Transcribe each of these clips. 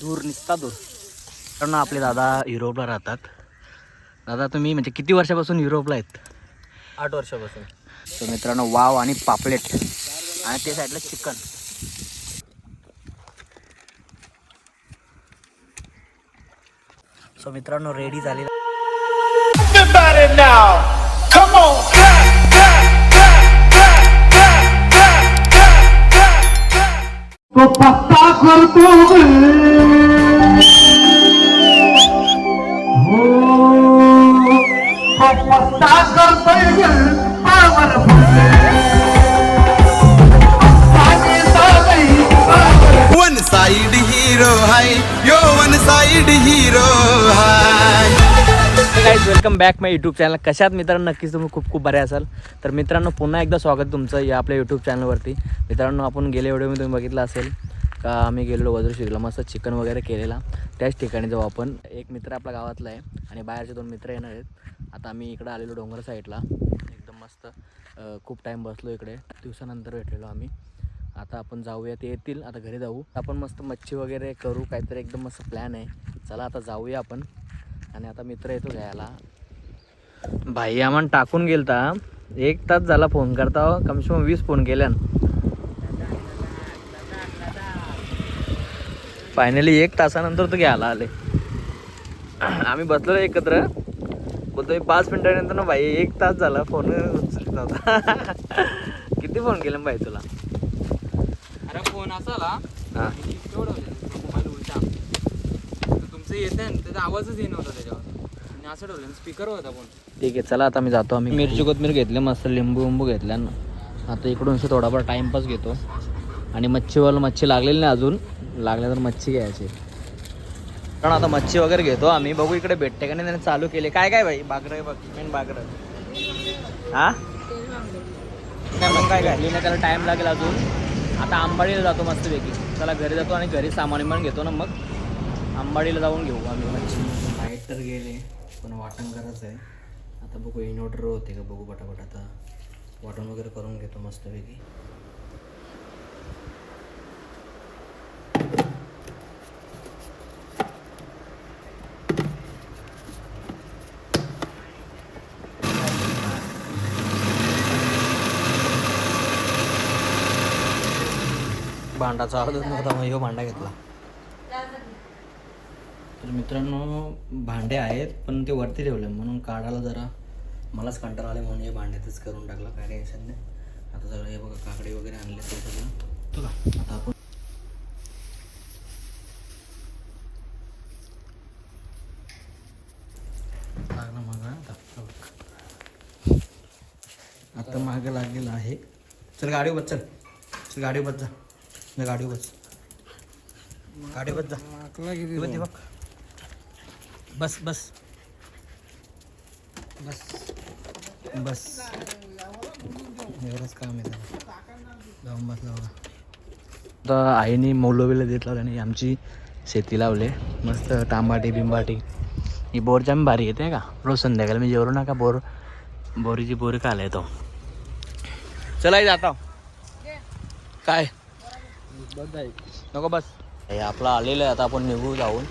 दूर निघता दूर कारण आपले दादा युरोपला राहतात. दादा तुम्ही म्हणजे किती वर्षापासून युरोपला आहेत? आठ वर्षापासून. तर मित्रांनो वाव आणि पापलेट आणि ते साईडला चिकन. सो मित्रांनो रेडी झालेला Everybody one side hero hi yo one side hero hi. Guys welcome back my YouTube channel कशात मित्रांनो? नक्कीच तुम्ही खूप खूप बरे असाल. तर मित्रांनो पुन्हा एकदा स्वागत तुमचं या आपल्या यूट्यूब चॅनलवरती मित्रांनो आपण गेल्या व्हिडिओमध्ये तुम्ही बघितलं असेल. का आम्ही गेलेलो वज्रशिरीला मस्त चिकन वगैरे केलेला. त्याच ठिकाणी जाऊ आपण. एक मित्र आपला गावातला आहे आणि बाहेरचे दोन मित्र येणार आहेत. आता आम्ही इकडं आलेलो डोंगर साईडला. एकदम मस्त खूप टाईम बसलो इकडे. दिवसानंतर भेटलेलो आम्ही. आता आपण जाऊया ते येतील. आता घरी जाऊ. आपण मस्त मच्छी वगैरे करू. काहीतरी एकदम मस्त प्लॅन आहे. चला आता जाऊया आपण. आणि आता मित्र येतो घ्यायला. भाई आम्हाला टाकून गेलता. एक तास झाला फोन करता हो. कमसे कम वीस फोन केल्यान. फायनली एक तासानंतर तो घ्यायला आले. आम्ही बसलो एकत्र. बोलतो मी पाच मिनिटानंतर ना भाई एक तास झाला फोन उचलत नव्हता. किती फोन केले भाई तुला? अरे फोन असा आला. हां. तर तुमचं येत ना त्याचा आवाजच येत नव्हता त्याच्यावर. आणि असं ठेवलं स्पीकर होता फोन ठीक आहे चला आता मी जातो आम्ही. मिरची कोथमीर घेतले मस्त लिंबू विंबू घेतल्या आता इकडून थोडाफार टाइमपास घेतो. आणि मच्छीवाला मच्छी लागलेली नाही अजून. लागल्या तर मच्छी घ्यायची. कारण आता मच्छी वगैरे घेतो. आम्ही बघू इकडे भेटते का नाही त्याने चालू केले. काय काय भाई? बागरं बघ मेन बागरं हा? काय मग काय काय? नाही त्याला टाईम लागेल अजून. आता आंबाडीला जातो मस्तपैकी. चला घरी जातो आणि घरी सामान विमान घेतो ना मग. आंबाडीला जाऊन घेऊ आम्ही मच्छी. लाइट तर गेले पण वाटण करायचं आहे. आता बघू इन्व्हर्टर होते का? बघू पटापट आता. वाटण वगैरे करून घेतो मस्तपैकी. भांडाचा आवाज नव्हता मग ह्यो भांडा घेतला. तर मित्रांनो भांडे आहेत पण ते वरती ठेवले म्हणून काढायला जरा मलाच कंटाळा आले म्हणून हे भांड्यातच करून टाकलं काय टेन्शन नाही. आता सगळं हे बघा काकडे वगैरे आणले ते सगळं. तुला आता आपण आता मागं लागलेलं आहे. चल गाडी बस चल. चल गाडी बस जा. जा गाडी बस. गाडी बस जा. बस, बघ. बस बस. बस. बस. एवढंच काम आहे त्याला. जाऊन बसला बघा आता आईने मौलवीला देत लावले आणि आमची शेती लावले. मस्त टांबाटी बिंबाटी. ही बोरच्या आम्ही भारी येते का? रोज संध्याकाळी मी जेवलो ना का बोर बोरीची बोरी काला येतो. चला जाता. काय? नको बस. हे आपलं आलेलं आहे आता आपण निघू जाऊन.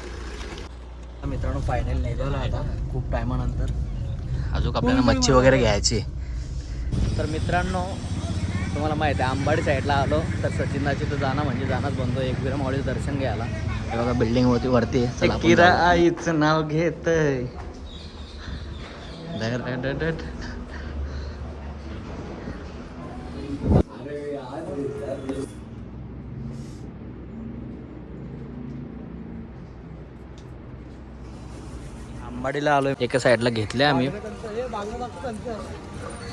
मित्रांनो फायनल निघालो आता खूप टायमानंतर. अजून आपल्याला मच्छी वगैरे घ्यायची. तर मित्रांनो तुम्हाला माहिती आहे आंबाडी साईडला आलो. तर सचिनाची तर जाणं म्हणजे जाणंच बनतो एकविरा मावळीचं दर्शन घ्यायला. हे बघा बिल्डिंग होती वरती जाऊ. आईचं नाव घेत आंबाडीला आलोय. एका साईडला घेतले आम्ही.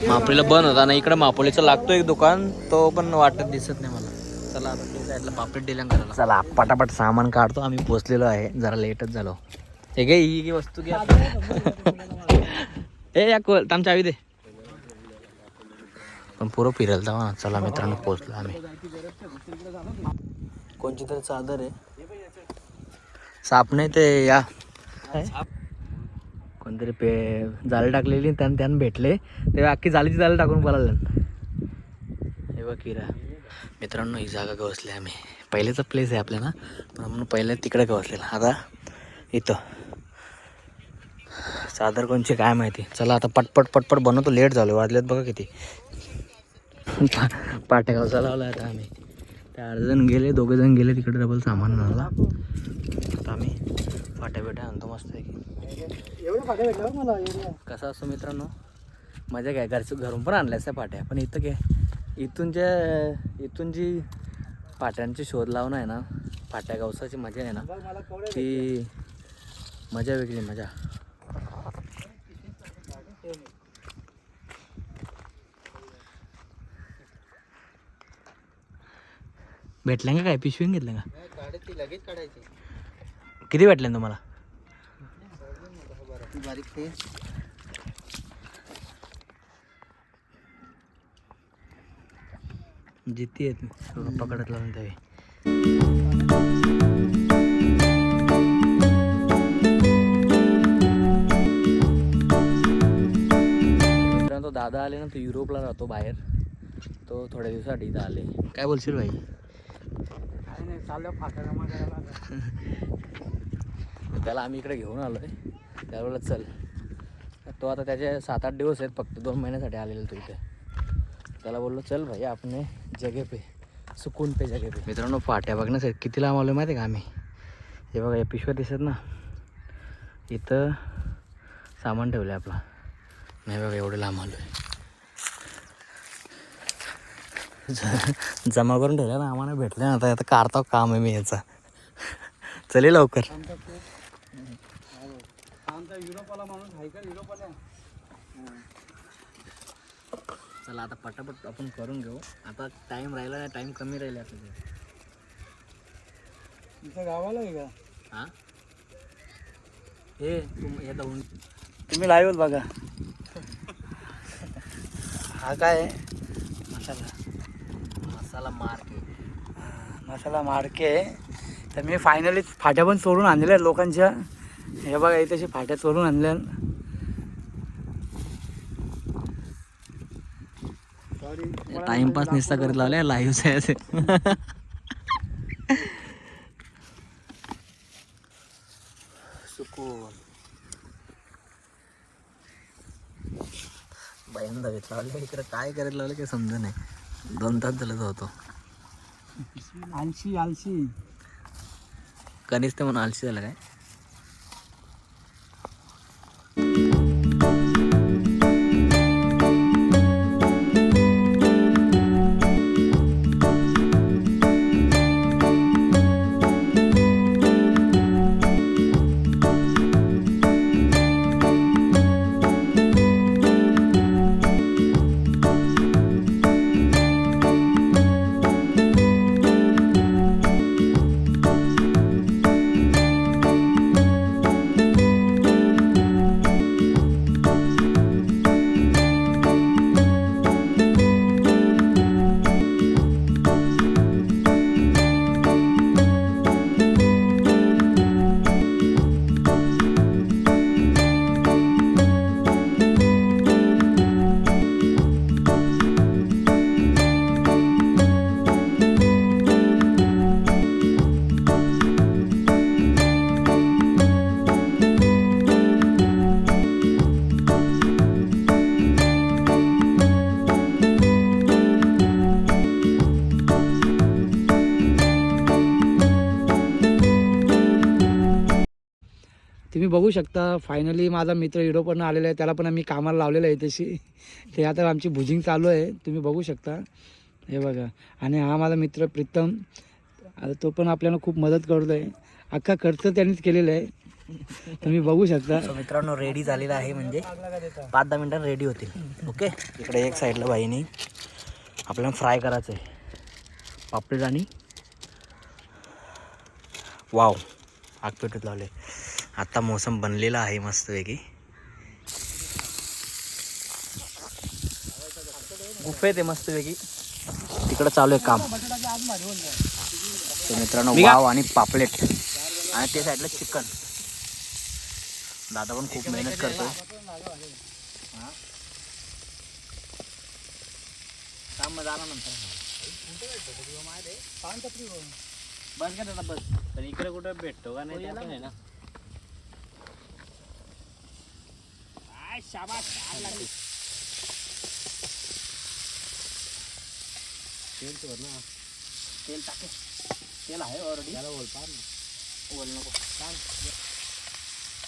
मापोलीला बंद होता ना इकडे मापोलीचं लागतो एक दुकान तो पण वाटत दिसत नाही मला. चला आता त्या साईडला पापलेट डिलंग करायला. चला पटापट सामान काढतो. आम्ही पोचलेलो आहे. जरा लेटच झालो. हे घे ही घे वस्तू घ्या ए या कोल आमच्या आवी दे. पण पुरं फिरायला जावा ना. चला मित्रांनो पोचलो आम्ही. कोणची तरी चादर आहे. साप नाही ते या. कोणतरी पे जाळी टाकलेली त्यानं त्यानं भेटले. ते अख्खी जाळीची जाळी टाकून पळाले. हे बघ किरा. मित्रांनो ही जागा गवसली आम्ही. पहिलेचा प्लेस आहे आपल्या ना. पण पहिले तिकडे गवसलेला. आता इथं. सादर कोणची काय माहिती. चला आता पटपट पटपट बनवतो. लेट झालो. वाजलेत बघा किती. पा लावला आता आम्ही. ते अर्धजण गेले दोघे जण गेले तिकडे डबल सामान आणला आता आम्ही फाट्या बिट्या आणतो मस्त आहे. कसं असतो मित्रांनो? मजा काय घरचं घरून पण आणल्यास त्या पाट्या पण इथं काय इथून जे इथून जी पाट्यांची शोध लावणं आहे ना पाट्या गावसाची मजा आहे ना ती मजा वेगळी मजा. भेटल्या का काय? पिशवीन घेतल्या का? लगेच काढायची. किती भेटल्या तुम्हाला? बारीक ते जिती आहेत पकडत लावून त्यावे तो दादा आले ना तो युरोपला राहतो बाहेर. तो थोड्या दिवसासाठी इथं आले. काय बोलशील भाई? काय नाही चाललं फाटा जमा करायला. त्याला आम्ही इकडे घेऊन आलो आहे त्यावेळेला चल. तो आता त्याचे सात आठ दिवस आहेत फक्त दोन महिन्यासाठी आलेला तो इथे. त्याला बोललो चल भाई आपने जगे पे सुकून पे जगे पे. मित्रांनो फाट्या बघण्यासाठी किती लांब आलो माहिती आहे का आम्ही? हे बघा या पिशव्या दिसत ना. इथं सामान ठेवलं आहे आपला. नाही बघा एवढं लांब आलो आहे जमा करून ठेवल्या ना आम्हाला भेटले ना आता आता काढतो काम आहे मी याचा. चले लवकर. आमचा युरोपाला माणूस आहे का? युरोपाला चला आता पटापट आपण करून घेऊ. आता टाइम राहिला नाही टाइम कमी राहिला आता ते. तुमच्या गावाला आहे का? हा? हे तुम हे जाऊन तुम्ही लाईव्ह बघा. हा काय? मसाला. मसाला मार के मसाला मारके. तर मी फायनली फाट्या पण चोरून आणलेल्या आहेत लोकांच्या. हे बघा इथे अशी फाट्या चोरून आणल्या. टाइमपास निस्ता करत लावले लाईव्ह आहे असे बायांदा घेत लावले इकडे काय करत लावले काही समजा नाही. दोन तास झालं होतो आलशी आलशी. कनिष्ठ म्हणून आलशी तुम्ही बघू शकता फायनली माझा मित्र युरोपवरून आलेला आहे त्याला पण आम्ही कामाला लावलेलं आहे तशी ते आता आमची भुजिंग चालू आहे तुम्ही बघू शकता. हे बघा. आणि हा माझा मित्र प्रीतम आता तो पण आपल्याला खूप मदत करतो आहे अख्खा खर्च त्यांनीच केलेला आहे. तुम्ही बघू शकता. मित्रांनो रेडी झालेला आहे म्हणजे पाच दहा मिनिटात रेडी होतील. ओके इकडे एक साईडला बाईने आपल्याला फ्राय करायचं आहे पापलेट आणि वाव आगपेटीत लावले आता मोसम बनलेला आहे मस्तपैकी. गुफे ते मस्तपैकी. तिकडं चालू आहे काम. तर मित्रांनो वाव आणि पापलेट. आणि ते साईडला चिकन दादा पण खूप मेहनत करतो काम झाल्यानंतर बस का दादा बस. पण इकडे कुठे भेटतो का नाही ते आहे ना तेल तर ना. तेल टाके. तेल आहे ऑलरेडी त्याला बोल पार ना बोल नको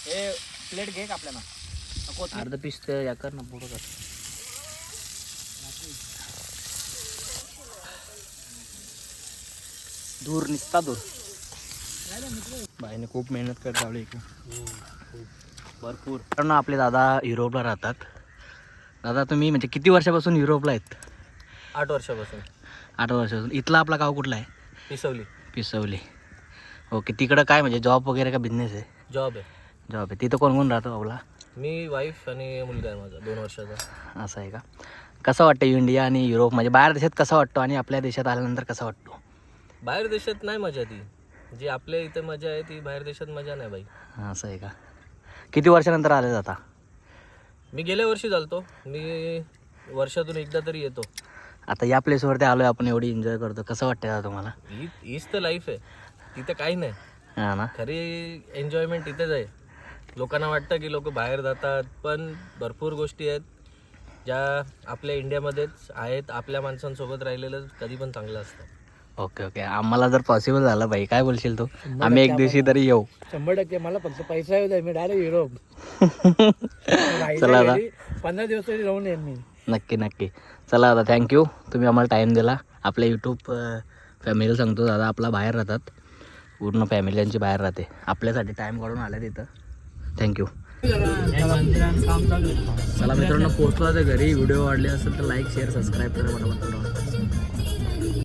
हे प्लेट घे का आपल्याला. अर्ध पीस ते या कर ना पुढं कर. दूर निसता दूर बाईने खूप मेहनत करत लावली इकडे. भरपूर. कारण आपले दादा युरोपला राहतात. दादा तुम्ही म्हणजे किती वर्षापासून युरोपला आहेत? आठ वर्षापासून. आठ वर्षापासून. इथला आपला गाव कुठला आहे? पिसवली. पिसवली. ओके तिकडं काय म्हणजे जॉब वगैरे का बिझनेस आहे? जॉब आहे. जॉब आहे. तिथं कोण कोण राहतो आपला मी वाईफ आणि मुलगा आहे माझा दोन वर्षाचा. असं आहे का? कसं वाटतं इंडिया आणि युरोप? म्हणजे बाहेर देशात कसा वाटतो आणि आपल्या देशात आल्यानंतर कसा वाटतो? बाहेर देशात नाही मजा ती. जी आपल्या इथे मजा आहे ती बाहेर देशात मजा नाही बाई. असं आहे का? किती वर्षानंतर आले जाता मी गेल्या वर्षी चालतो मी वर्षातून एकदा तरी येतो. आता या प्लेसवरती आलो आहे आपण एवढी एन्जॉय करतो. कसं वाटतं दादा तुम्हाला? ही हीच तर लाईफ आहे. तिथे काही नाही. हां ना? खरी एन्जॉयमेंट तिथेच आहे. लोकांना वाटतं की लोक बाहेर जातात पण भरपूर गोष्टी आहेत. ज्या आपल्या इंडियामध्येच आहेत आपल्या माणसांसोबत राहिलेलं कधी पण चांगलं असतं. Okay okay. आम्हाला जर पॉसिबल झालं भाई काय बोलशील तू? आम्ही एक दिवशी तरी येऊ. शंभर टक्के मला फक्त पैसा येऊ द्या मी डायरेक्ट युरोप चला आता. पंधरा दिवस तरी राहून येईन मी. नक्की नक्की. चला आता थँक्यू तुम्ही आम्हाला टाईम दिला. आपल्या यूट्यूब फॅमिलीला सांगतो दादा आपला बाहेर राहतात. पूर्ण फॅमिली यांची बाहेर राहते. आपल्यासाठी टाईम काढून आले तिथं. थँक्यू चला मित्रांनो पोहोचलो आता घरी. व्हिडिओ वाढले असेल तर लाईक शेअर सबस्क्राईब करा. पटापट